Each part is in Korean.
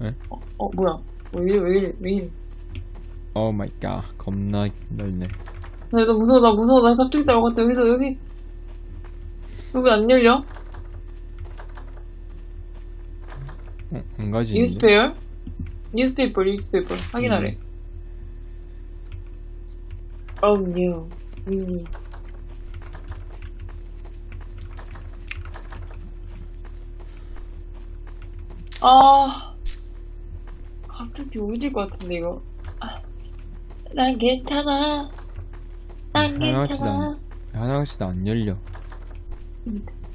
네? 어, 어 뭐야? 왜 이래 왜 이래 왜 이래? 오 마이 갓 겁나 넓네 나, 나 무서워 나 무서워 나 갑자기 따라갔다 여기서 여기 여기 안 열려? 어, 안 가지는데? 뉴스페어? 뉴스페이퍼 뉴스페이퍼 확인하래. Oh no. 음. 아 갑자기 오질 것 같은데 이거. 아, 난 괜찮아. 난 하나씩 괜찮아. 안, 하나씩 안 열려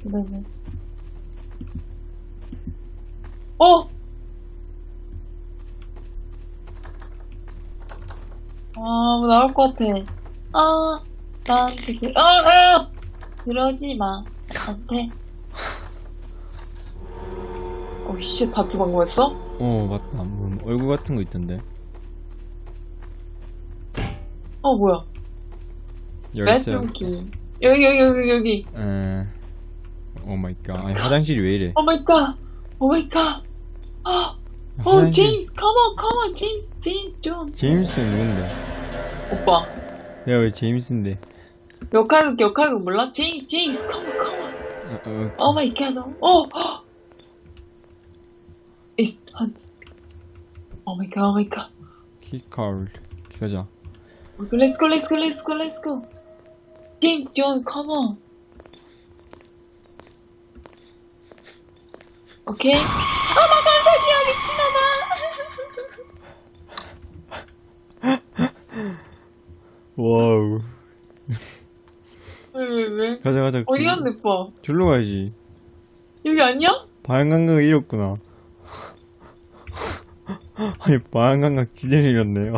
그다음에 어! 아, 뭐 나올 것 같아. 아, 난 되게, 아, 아! 그러지 마. 나한테. 어, 씨, 바트 방금 했어? 어 맞다 뭐 얼굴 같은 거 있던데 어, 뭐야. 열쇠 key. 여기, 여기, 여기, 여기. 에... 오 마이 갓 아니 화장실이 왜 이래 오 마이 갓. 오 마이 갓. 아, 어, 화장실- 제임스, come on, come on, 제임스, 제임스 존. 제임스는 누군데 오빠. 내가 왜 제임스인데 역할극, 역할극 몰라? 제임스, 제임스, come on, come on. 어, 어, 오 마이 갓. 어, It's 오 마이 갓, 오 마이 갓. 키카울 가자 Let's go, let's go, let's go, let's go. James John, come on. 오케이. 아, 나 깜짝이야, 미친놈아. 와우 왜, 왜, 왜? 가자 가자 어디 갔는데, 오빠? 절로 가야지 여기 아니야? 방향 감각 잃었구나 아니 진짜 잃었네요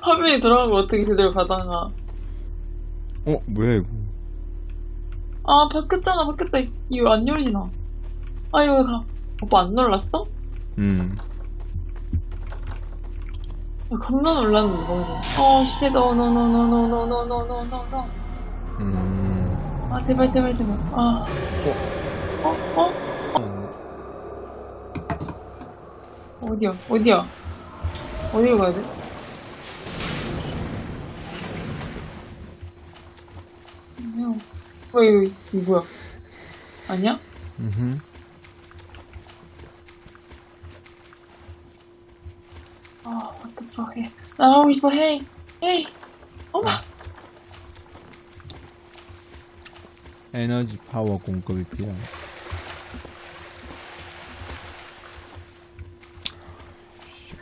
화면에 들어간 걸 어떻게 제대로 가다가. 어 뭐야 이거 아, 바뀌었잖아, 바뀌었다. 이거 안 열리나? 아, 이거 가. 오빠 안 놀랐어? 음 아, 겁나 놀랐는데, 너무. 어, 씨, 너, 너, 너, 너, 너, 너, 너, 너, 너, 너, 너. 음. 아, 제발, 제발, 제발. 아. 어? 어? 어 디야? 어디야? 어디로 가야 돼? 아니야. 어, 이거, 이거 뭐야? 아니야? 음흠. 아, what the fuck 해. 나가고 싶어, 헤이. 헤이. 어머. 에너지 파워 공급이 필요해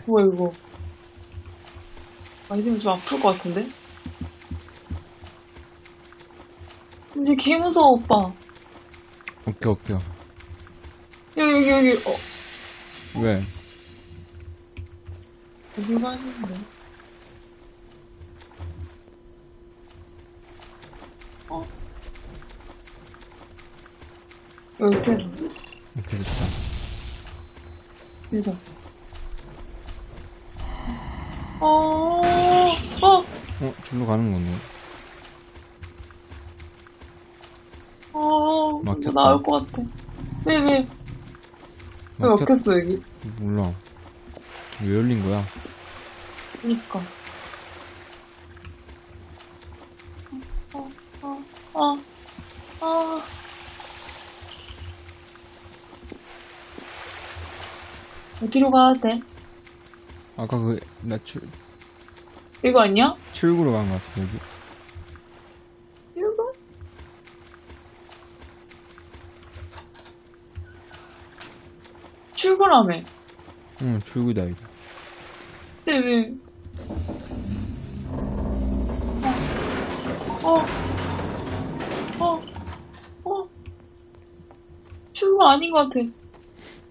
뭐야, 이거. 아, 이러면 좀 아플 것 같은데? 이제 개 무서워, 오빠. 오케이 오케이 여기, 여기, 여기. 어, 왜? 어디 가야 되는데? 어? 여기 좀, 오케이 됐다 여기서. 어, 어, 어? 절로 가는 거네 어, 뭐 막혔다. 나올 것 같아. 왜, 왜? 왜 막혔- 막혔어, 여기? 몰라 왜 열린 거야? 그니까. 어, 어, 어, 어. 어디로 가야 돼? 아까 그 나 출 이거 아니야? 출구로 간거 같아 여기 이거? 출근하며. 응 출구다 이거 근데 왜? 어, 어, 어, 어. 출근 아닌 것 같아.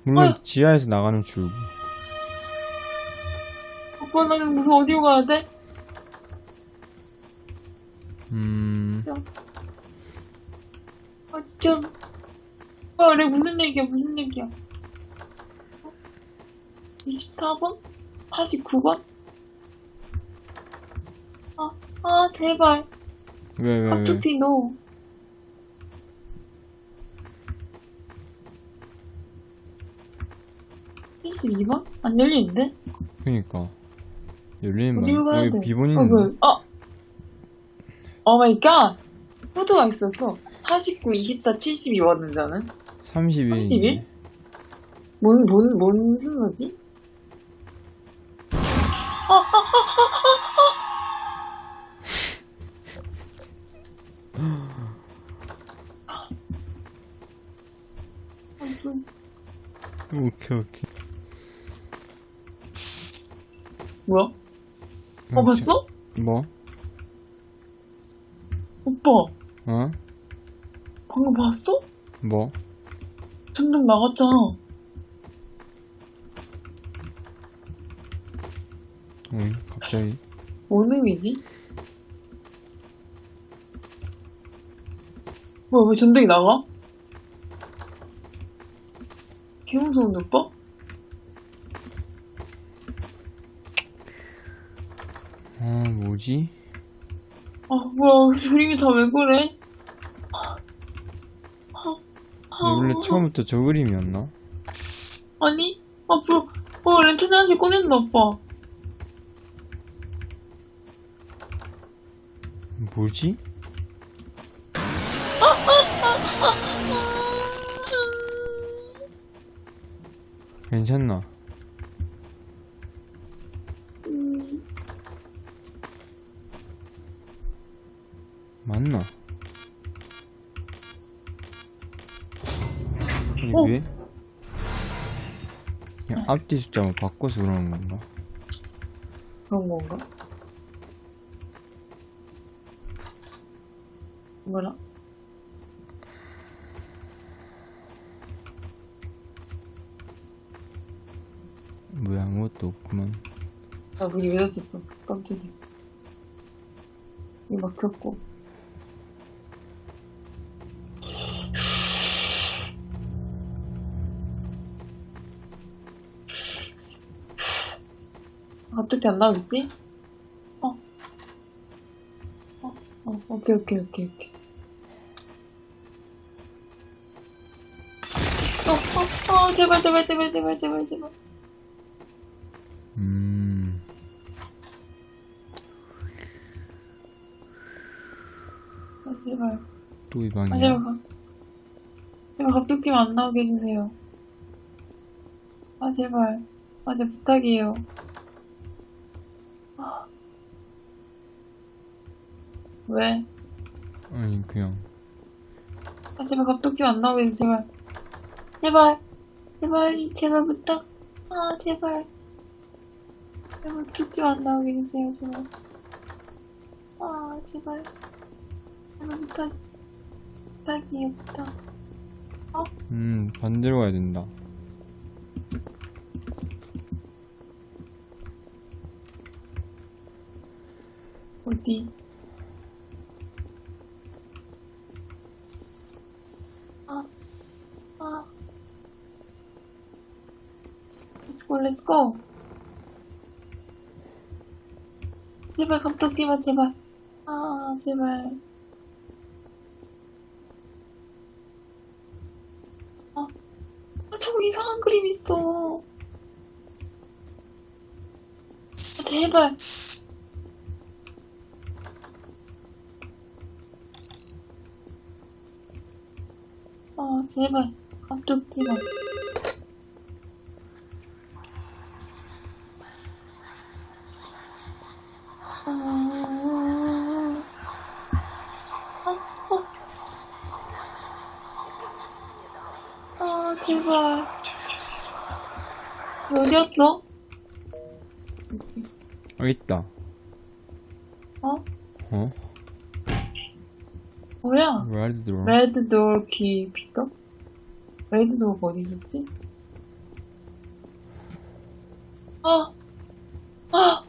물론 어. 지하에서 나가는 출구 오빠 나 무슨 어디로 가야 돼? 음 아, 진짜. 아, 그래, 무슨 얘기야, 무슨 얘기야. 24번? 49번? 아, 아, 제발. 왜 왜 왜 갑자기 너. 72번? 안 열리는데? 그니까. 열리는 어디로 방, 가야 돼? 비번 어, 있는데. 그, 어! 오 마이 갓! 코드가 있었어. 49, 24, 72 왔는데, 나는? 31. 31? 뭔, 뭔, 뭔? 아, 좀, 오케이, 오케이. 뭐야? 어, 봤어? 뭐? 오빠, 어? 방금 봤어? 뭐? 전등 나갔잖아. 응, 갑자기. 뭔 의미지? 뭐야, 왜 전등이 나가? 개 무서운데, 오빠? 아, 뭐지? 아, 뭐야, 그림이 다 왜 그래? 아, 아, 원래 처음부터 저 그림이었나? 아니? 아, 뭐, 어, 렌트 하나씩 꺼냈나, 오빠. 뭐지? 괜찮나? 음, 맞나? 아니, 어. 왜? 그냥 앞뒤 숫자만 바꿔서 그러는 건가? 그런 건가? 뭐라? 왜 아무것도 없구만. 나 문이 왜 닫혔어? 깜짝이야. 이 막혔고. 어떻게 안 나오겠지? 어. 어, 어, 오케이, 오케이, 오케이, 오케이. 어, 어, 어, 제발, 제발, 제발, 제발, 제발, 제발. 음, 아, 제발. 또이 아? 제발. 가- 제발 갑툭튀 안 나오게 해주세요. 아, 제발. 아, 제 부탁이에요. 아. 왜? 아니, 그냥. 아, 제발 갑툭튀 안 나오게 해주세요, 제발. 제발. 제발, 제발 부탁. 아, 제발. 제발 툭튀 안 나오게 해주세요, 제발. 아, 제발. 제발 부탁. 부탁이에요, 부탁. 음, 반대로 가야 된다. 어디? 아, 아. Go, let's go. 제발 제발. 아, 제발. 아, 아, 저거 이상한 그림 있어. 아, 제발. 아, 제발. 갑툭튀만. 아, 제발. 어디였어? 아, 있다. 어? 어? 뭐야? 레드 드로. 레드 도어 키 픽업? 레드 도어가 어디 있었지? 아! 아!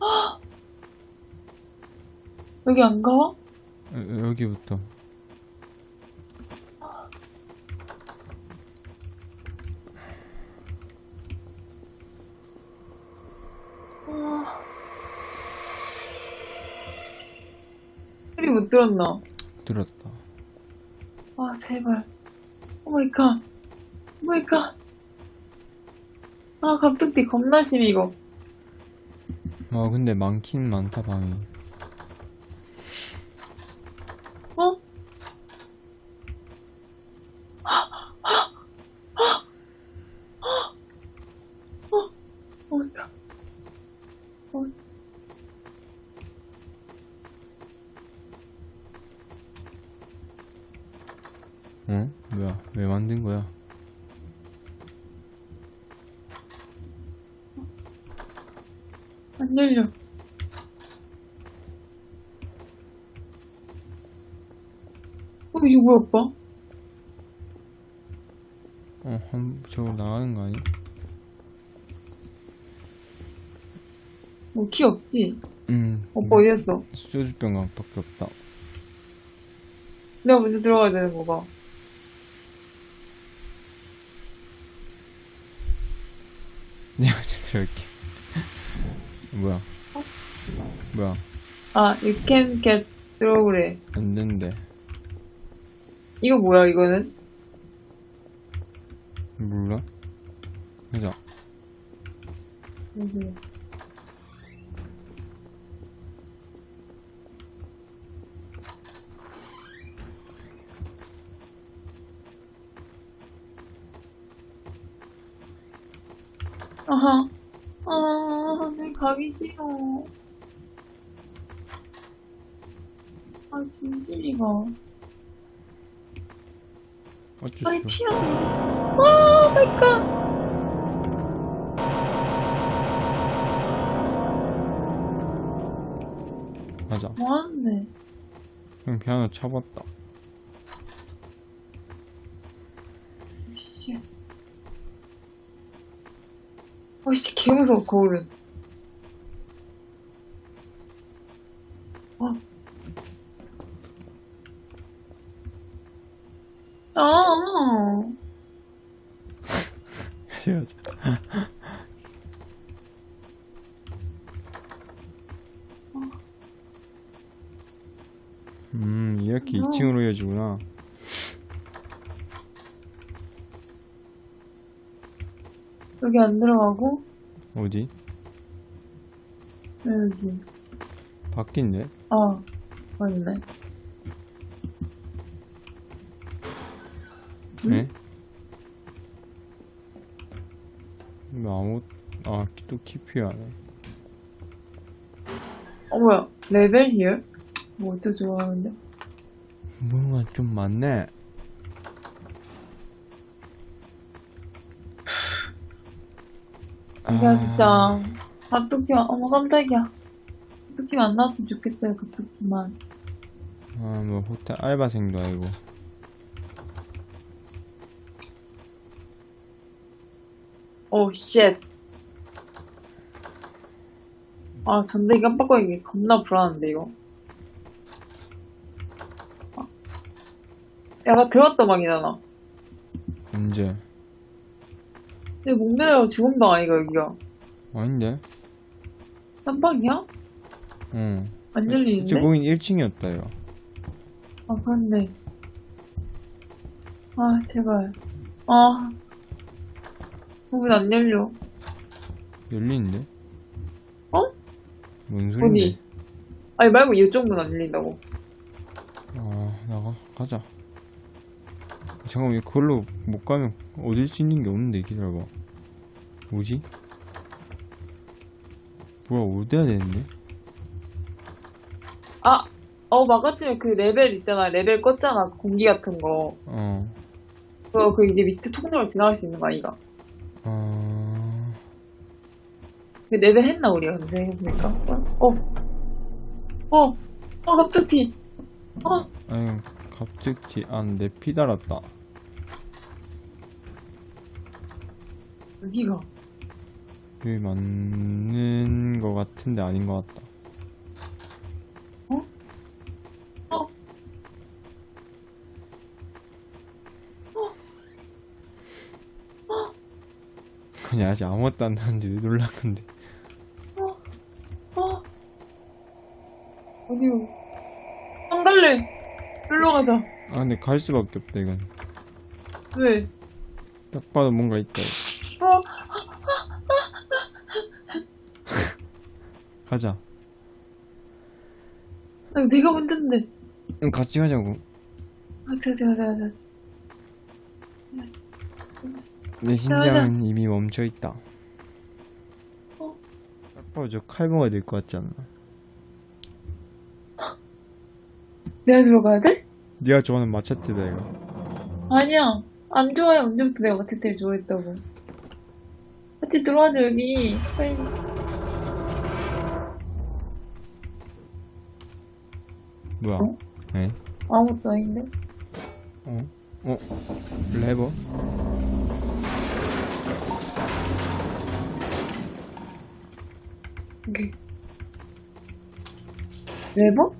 아! 여기 안 가? 어, 여기부터. 아. 소리 못 들었나? 들었다. 아, 제발. 오 마이 갓. 오 마이 갓. 아, 갑툭튀 겁나 심해, 이거. 아 근데 많긴 많다 방이 어? 어, 있다. 어, 어? 뭐야 왜 만든 거야 안 열려. 어, 이거 뭐야, 오빠? 어, 한, 저거 나가는 거 아니? 뭐, 키 없지? 음. 오빠 어디 갔어? 소주병밖에 없다. 내가 먼저 들어가야 되는 거가. 내가 먼저 들어갈게. 뭐야? 뭐야? 아, you can get through 그래. 안 된대. 이거 뭐야, 이거는? 몰라? 가자. 무 아하. 아, 내 가기 싫어. 아, 진심이가. 아이, 어쩌죠? 튀어. 아, 마이 갓. 가자. 뭐 하는데? 그냥 피아노 쳐봤다. 씨. 어씨, 개 무서워, 거울은. 어. 아, 아. 음, 이렇게 어. 2층으로 이어지구나. 여기 안 들어가고, 어디? 여기. 바뀐데? 아, 맞네. 응? 네? 왜 아무, 아, 또 키피하네. 어, 뭐야. 레벨 히어? 뭐, 어떻게 좋아하는데? 뭐가 좀 많네. 이게 아, 진짜, 갑툭튀, 어머, 깜짝이야. 갑툭튀 만났으면 좋겠어요, 갑툭튀만. 아, 뭐, 호텔 알바생도 아니고. 오, 쉣. 아, 전대기 깜빡거리기 겁나 불안한데, 이거. 아. 야가 들어왔다 방이잖아. 언제? 근데 목매달고 죽은 방 아이가, 여기가. 아닌데? 딴 방이야? 응. 안 열리는데? 이제 거긴 1층이었다, 요 아, 그렇네. 아, 제발. 아. 문안 열려. 열리는데? 어? 뭔? 어디? 아니, 말고 이쪽 문 안 열린다고. 아, 나가, 가자. 잠깐만, 그걸로 못 가면 얻을 수 있는 게 없는데, 기다려봐. 뭐지? 뭐야, 어디야 되는데? 아! 어, 막아치면 그 레벨 있잖아. 레벨 껐잖아. 공기 같은 거. 어, 그거 그 이제 밑에 통로로 지나갈 수 있는 거 아이가? 아, 그 레벨 했나 우리가 근데 생각해보니까 어? 어? 어 갑자기 어? 아니, 갑자기, 아, 내피 달았다. 여기가 여기 맞는 거 같은데 아닌 거 같다. 어? 아니, 아직 아무것도 안 나는데 왜 놀란 건데. 어? 어디로 안 갈래 일로 가자 아, 근데 갈 수밖에 없다, 이건. 왜? 딱 봐도 뭔가 있다. 어? 가자. 아, 내가 먼저인데. 응, 같이 가자고. 아, 가자, 가자, 가자. 내 심장은 이미 멈춰 있다. 어? 아빠 저 칼모가 될 것 같지 않나? 내가 들어가야 돼? 네가 좋아하는 마차테다 이거. 아니야. 안 좋아해. 언제부터 내가 마테테를 좋아했다고. 같이 들어가자, 여기. 빨리. 뭐야? 어? 네? 아무것도 아닌데? 어? 어? 레버? 여기. 레버?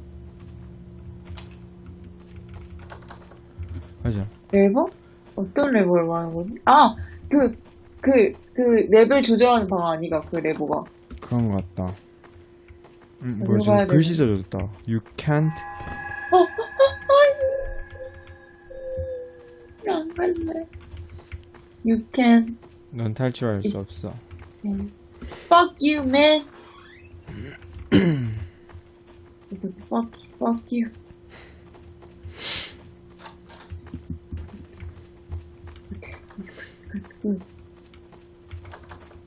가자. 레버? 어떤 레버를 말하는 거지? 아! 그, 그, 그, 레벨 조절하는 방 아니가, 그 레버가. 그런 것 같다. 음, 어디로 뭐야, 저 글씨 써줬다. You can't. 어, 어, 어. 안 갈래. You can, 넌 탈출할 수 없어. can. Fuck you, man. 이거 fuck, fuck you.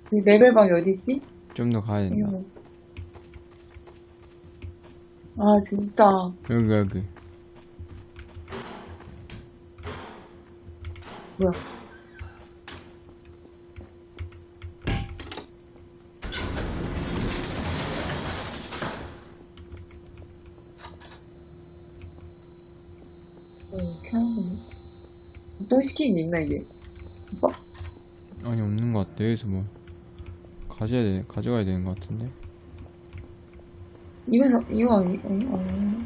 그 레벨방이 어디있지? 좀 더 가야 된다. 이거. 아, 진짜. 여기, 여기. 뭐야. 어, 이렇게 하는 거네. 어떤 스킨이 있나, 이게? 오빠? 아니, 없는 것 같아. 여기서 뭐. 가져야 돼, 가져가야 되는 것 같은데. 이거, 이거 아니, 아니, 아니.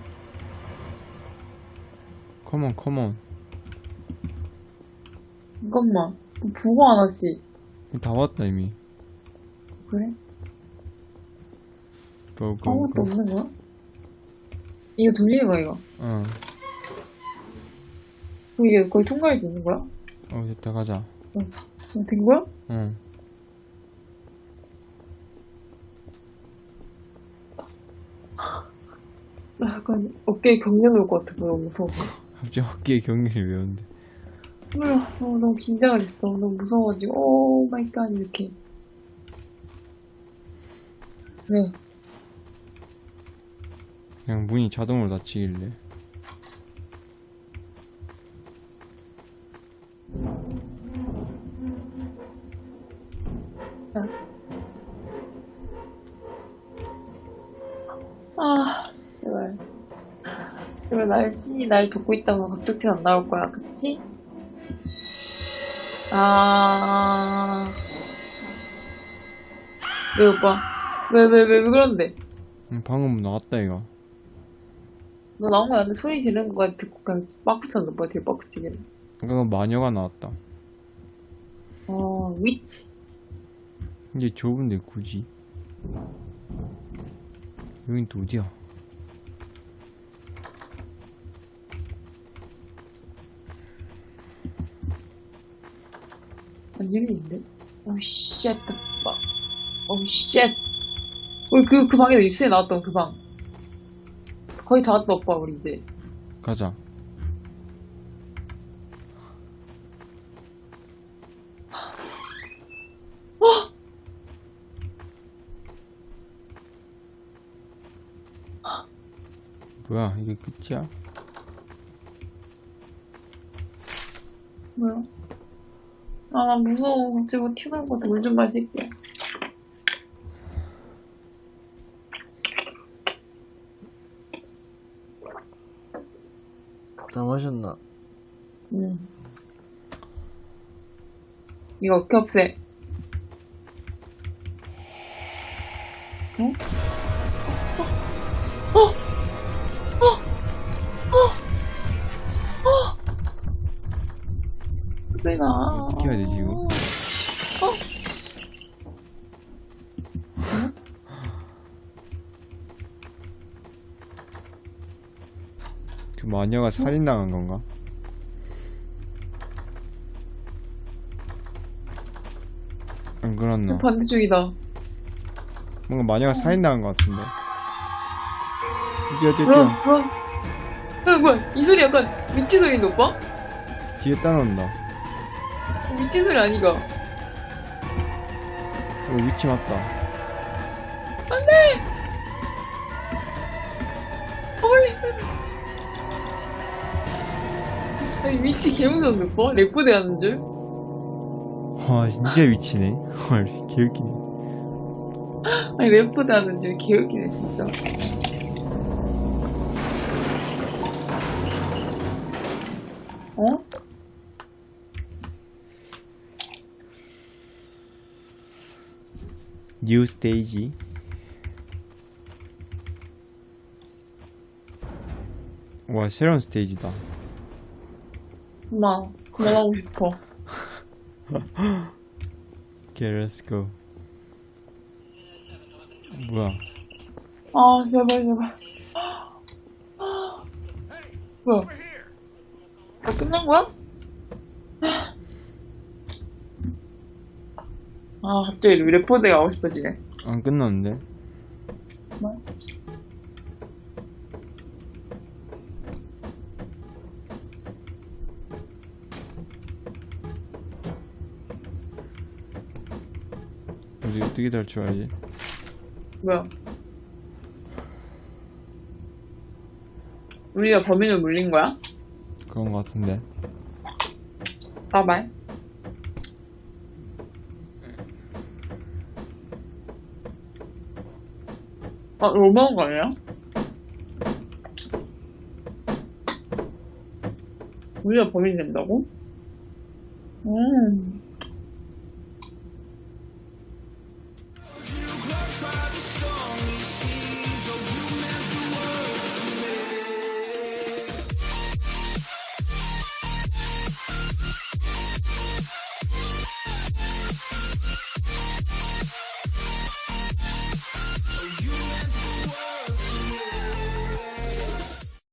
컴온, 컴온. 잠깐만. 보고 하나씩. 다 왔다, 이미. 그래? 고, 고, 아무것도 고. 없는 거야? 이거 돌리는 거야, 이거. 어. 그럼 이게 거의 통과할 수 있는 거야? 어, 됐다, 가자. 어, 된 거야? 응. 약간 어깨에 경련 올 것 같아. 너무 무서워. 갑자기 어깨에 경기를 외웠는데. 어, 너무 긴장을 했어. 너무 무서워가지고, 오 마이 갓, 이렇게. 왜? 그냥 문이 자동으로 닫히길래. 제발 날, 돕고 있다면 갑툭튀 안 나올 거야, 그치? 아. 왜, 오빠? 왜, 왜, 왜, 왜 그런데? 응, 방금 나왔다, 이거. 너 나온 거 아닌데 소리 지르는 거 듣고 그냥 빡 붙였나 봐, 되게 빡 붙이기는. 아까 그 마녀가 나왔다. 어, 위치. 이게 좁은데, 굳이. 여긴 또 어디야? 안 열리는데? 오, 쉣, the fuck. 오, 쉣. 우리 그, 그 방에 뉴스에 나왔던 그 방. 거의 다 왔다, 오빠, 우리 이제. 가자. 뭐야, 이게 끝이야? 뭐야? 아, 나 무서워. 갑자기 뭐 튀어나올 것 같아. 물 좀 마실게. 다 마셨나? 응. 이거 어떻게 없애? 어? 어? 어? 어? 어? 어? 왜 나? 어떻게 해야 되지, 이거? 그 마녀가 살인당한 건가? 안 그렇나? 반대쪽이다. 뭔가 마녀가 살인당한 것 같은데. 뛰어, 뛰어, 그럼, 뛰어. 그럼. 야, 뭐야. 이 소리 약간 미친 소리인데, 오빠? 뒤에 따라온다. 미친 소리 아니가? 어, 위치 맞다. 안 돼! 헐! 아니, 위치 개무서운데, 오빠? 렉보대 하는 줄? 와, 진짜 위치네. 헐, 개웃기네. 아니, 렉보대 하는 줄 개웃기네, 진짜. 뉴 스테이지. 와, 새로운 스테이지다. 엄마, 그만하고 싶어. 오케이, 렛츠 고. 뭐야? 아, 제발, 제발. 뭐야? 아, 끝난 거야? 아, 갑자기 레포드에 가고 싶어지네. 안 끝났는데? 뭐? 어디 어떻게 탈출하지? 뭐야? 우리가 범인을 물린 거야? 그런 것 같은데. 봐봐. 아, 이거 먹은 거 아니야? 우리가 범인 된다고? 음.